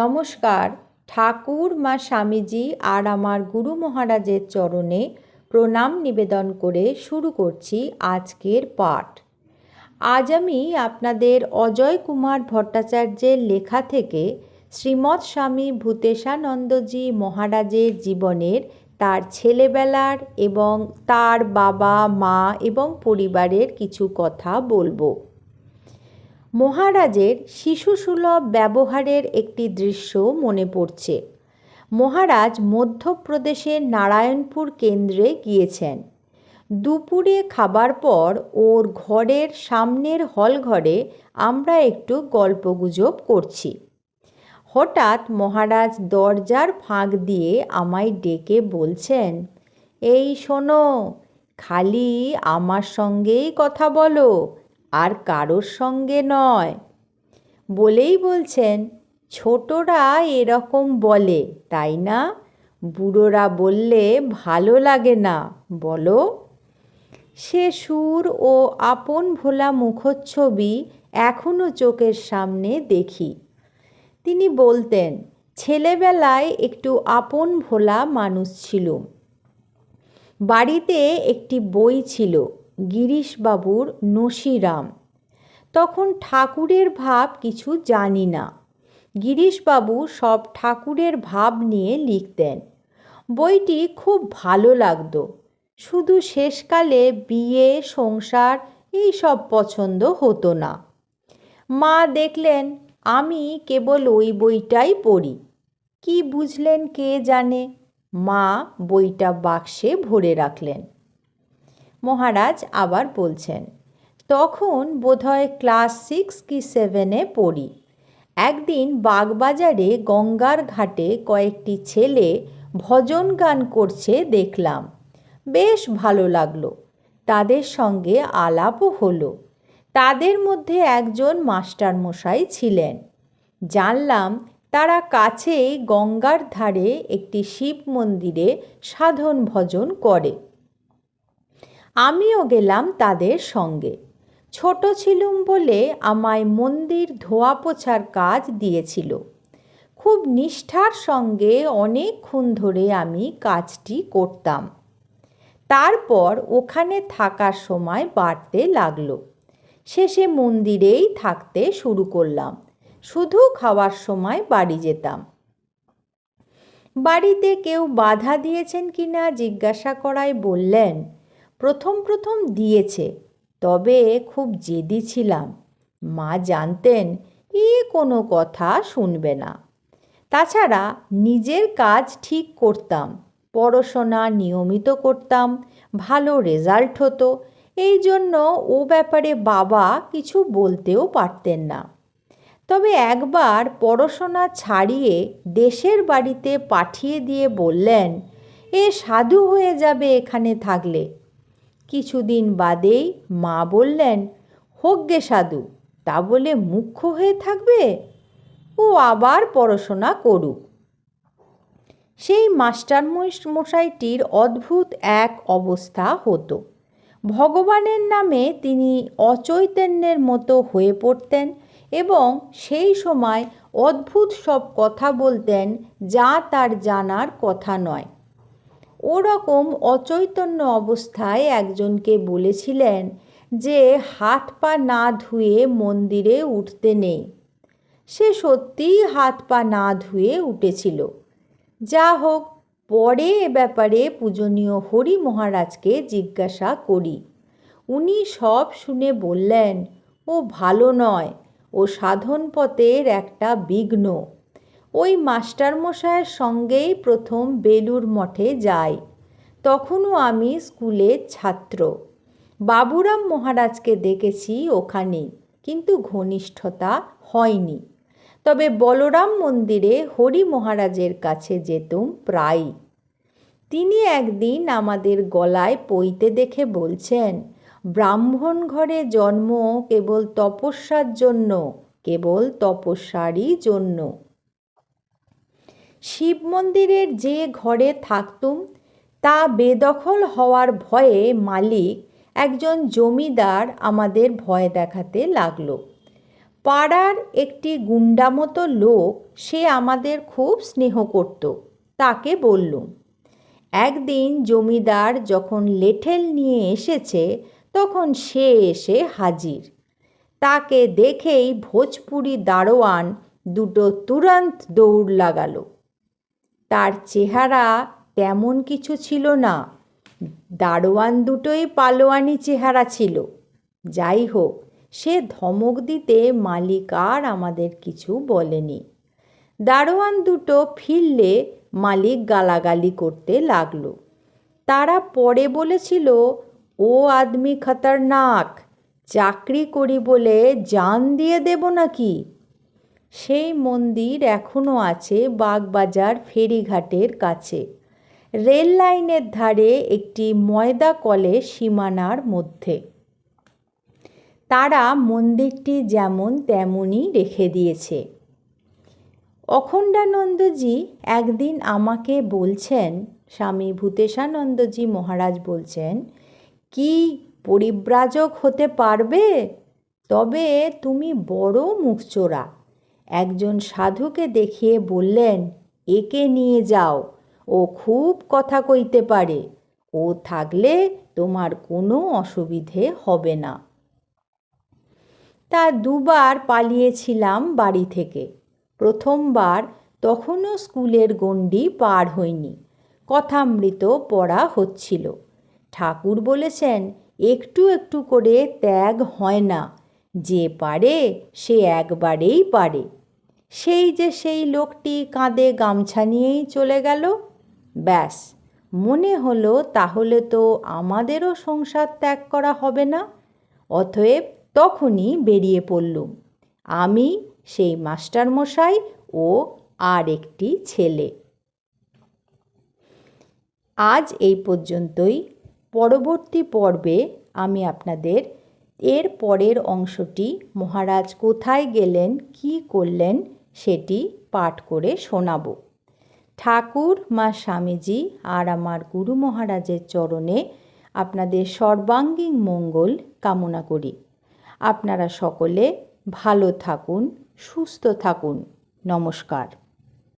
নমস্কার। ঠাকুর মা স্বামীজি আর আমার গুরু মহারাজের চরণে প্রণাম নিবেদন করে শুরু করছি আজকের পাঠ। আজ আমি আপনাদের অজয় কুমার ভট্টাচার্যের লেখা থেকে শ্রীমৎ স্বামী ভূতেশানন্দজি মহারাজের জীবনের, তার ছেলেবেলার এবং তার বাবা, মা এবং পরিবারের কিছু কথা বলব। মহারাজের শিশুসুলভ ব্যবহারের একটি দৃশ্য মনে পড়ছে। মহারাজ মধ্যপ্রদেশের নারায়ণপুর কেন্দ্রে গিয়েছেন। দুপুরে খাবার পর ওর ঘরের সামনের হল ঘরে আমরা একটু গল্পগুজব করছি। হঠাৎ মহারাজ দরজার ফাঁক দিয়ে আমায় ডেকে বলছেন, এই শোনো, খালি আমার সঙ্গেই কথা বলো আর কারোর সঙ্গে নয়। বলেই বলছেন, ছোটরা এরকম বলে, তাই না? বুড়োরা বললে ভালো লাগে না, বলো। সে সুর ও আপন ভোলা মুখচ্ছবি এখনও চোখের সামনে দেখি। তিনি বলতেন, ছেলেবেলায় একটু আপন ভোলা মানুষ ছিল বাড়িতে একটি বই ছিল গিরিশবাবুর নসিরাম। তখন ঠাকুরের ভাব কিছু জানি না। গিরিশবাবু সব ঠাকুরের ভাব নিয়ে লিখতেন। বইটি খুব ভালো লাগতো। শুধু শেষকালে বিয়ে, সংসার এই সব পছন্দ হতো না। মা দেখলেন, আমি কেবল ওই বইটাই পড়ি। কি বুঝলেন কে জানে? মা বইটা বাক্সে ভরে রাখলেন। মহারাজ আবার বলছেন, তখন বোধহয় ক্লাস সিক্স কি সেভেনে পড়ি। একদিন বাগবাজারে গঙ্গার ঘাটে কয়েকটি ছেলে ভজন গান করছে দেখলাম। বেশ ভালো লাগল। তাদের সঙ্গে আলাপও হলো। তাদের মধ্যে একজন মাস্টারমশাই ছিলেন। জানলাম তারা কাছেই গঙ্গার ধারে একটি শিব মন্দিরে সাধন ভজন করে। আমিও গেলাম তাদের সঙ্গে। ছোট ছিলুম বলে আমায় মন্দির ধোয়া পোছার কাজ দিয়েছিল। খুব নিষ্ঠার সঙ্গে অনেকক্ষণ ধরে আমি কাজটি করতাম। তারপর ওখানে থাকার সময় বাড়তে লাগল। শেষে মন্দিরেই থাকতে শুরু করলাম। শুধু খাওয়ার সময় বাড়ি যেতাম। বাড়িতে কেউ বাধা দিয়েছেন কি না জিজ্ঞাসা করায় বললেন প্রথম প্রথম দিয়েছে, তবে খুব জেদি ছিলাম। মা জানতেন এ কোনো কথা শুনবে না। তাছাড়া নিজের কাজ ঠিক করতাম, পড়াশোনা নিয়মিত করতাম, ভালো রেজাল্ট হতো, এই জন্য ও ব্যাপারে বাবা কিছু বলতেও পারতেন না। তবে একবার পড়াশোনা ছাড়িয়ে দেশের বাড়িতে পাঠিয়ে দিয়ে বললেন, এ সাধু হয়ে যাবে এখানে থাকলে। কিছুদিন বাদেই মা বললেন হোক গে সাধু, তা বলে মুখ্য হয়ে থাকবে? ও আবার পড়াশোনা করুক। সেই মাস্টার মশাইটির অদ্ভুত এক অবস্থা হতো। ভগবানের নামে তিনি অচৈতন্যের মতো হয়ে পড়তেন এবং সেই সময় অদ্ভুত সব কথা বলতেন, যা তার জানার কথা নয়। ওরকম অচৈতন্য অবস্থায় একজনকে বলেছিলেন যে হাত পা না ধুয়ে মন্দিরে উঠতে নেই। সে সত্যিই হাত পা না ধুয়ে উঠেছিল। যা হোক, পরে এ ব্যাপারে পূজনীয় হরি মহারাজকে জিজ্ঞাসা করি। উনি সব শুনে বললেন, ও ভালো নয়, ও সাধন পথের একটা বিঘ্ন। ওই মাস্টারমশায়ের সঙ্গেই প্রথম বেলুর মঠে যাই। তখনও আমি স্কুলের ছাত্র। বাবুরাম মহারাজকে দেখেছি ওখানেই কিন্তু ঘনিষ্ঠতা হয়নি। তবে বলরাম মন্দিরে হরি মহারাজের কাছে যেতুম প্রায়ই। তিনি একদিন আমাদের গলায় পইতে দেখে বলছেন, ব্রাহ্মণ ঘরে জন্ম কেবল তপস্যার জন্য, কেবল তপস্যারই জন্য। শিব মন্দিরের যে ঘরে থাকতুম, তা বেদখল হওয়ার ভয়ে মালিক একজন জমিদার আমাদের ভয় দেখাতে লাগল। পাড়ার একটি গুন্ডামতো লোক সে আমাদের খুব স্নেহ করত, তাকে বললুম, একদিন জমিদার যখন লেঠেল নিয়ে এসেছে, তখন সে এসে হাজির। তাকে দেখেই ভোজপুরি দারোয়ান দুটো তুরন্ত দৌড় লাগালো। তার চেহারা তেমন কিছু ছিল না। দারোয়ান দুটোই পালোয়ানি চেহারা ছিল। যাই হোক, সে ধমক দিতে মালিক আর আমাদের কিছু বলেনি। দারোয়ান দুটো ফিরলে মালিক গালাগালি করতে লাগল। তারা পরে বলেছিল, ও আদমি খতরনাক, চাকরি করি বলে জান দিয়ে দেব নাকি? সেই মন্দির এখনও আছে বাগবাজার ফেরিঘাটের কাছে। রেল লাইনের ধারে একটি ময়দা কলে সীমানার মধ্যে। তারা মন্দিরটি যেমন তেমনই রেখে দিয়েছে। অখণ্ডানন্দজি একদিন আমাকে বলছেন, স্বামী ভূতেশানন্দজি মহারাজ বলছেন, কি পরিব্রাজক হতে পারবে? তবে তুমি বড় মুখচোরা। একজন সাধুকে দেখিয়ে বললেন, একে নিয়ে যাও। ও খুব কথা কইতে পারে। ও থাকলে তোমার কোনো অসুবিধে হবে না। তা দুবার পালিয়েছিলাম বাড়ি থেকে। প্রথমবার তখনও স্কুলের গণ্ডি পার হয়নি কথামৃত পড়া হচ্ছিল। ঠাকুর বলেছেন, একটু একটু করে ত্যাগ হয় না। যে পারে, সে একবারেই পারে। সেই যে সেই লোকটি কাঁধে গামছা নিয়েই চলে গেল। ব্যাস, মনে হলো তাহলে তো আমাদেরও সংসার ত্যাগ করা হবে না। অতএব তখনই বেরিয়ে পড়লুম। আমি, সেই মাস্টারমশাই ও আর একটি ছেলে। আজ এই পর্যন্তই। পরবর্তী পর্বে আমি আপনাদের এর পরের অংশটি মহারাজ কোথায় গেলেন, কি করলেন সেটি পাঠ করে শোনাব। ঠাকুর মা স্বামীজি আর আমার গুরু মহারাজের চরণে আপনাদের সর্বাঙ্গীন মঙ্গল কামনা করি। আপনারা সকলে ভালো থাকুন, সুস্থ থাকুন। নমস্কার।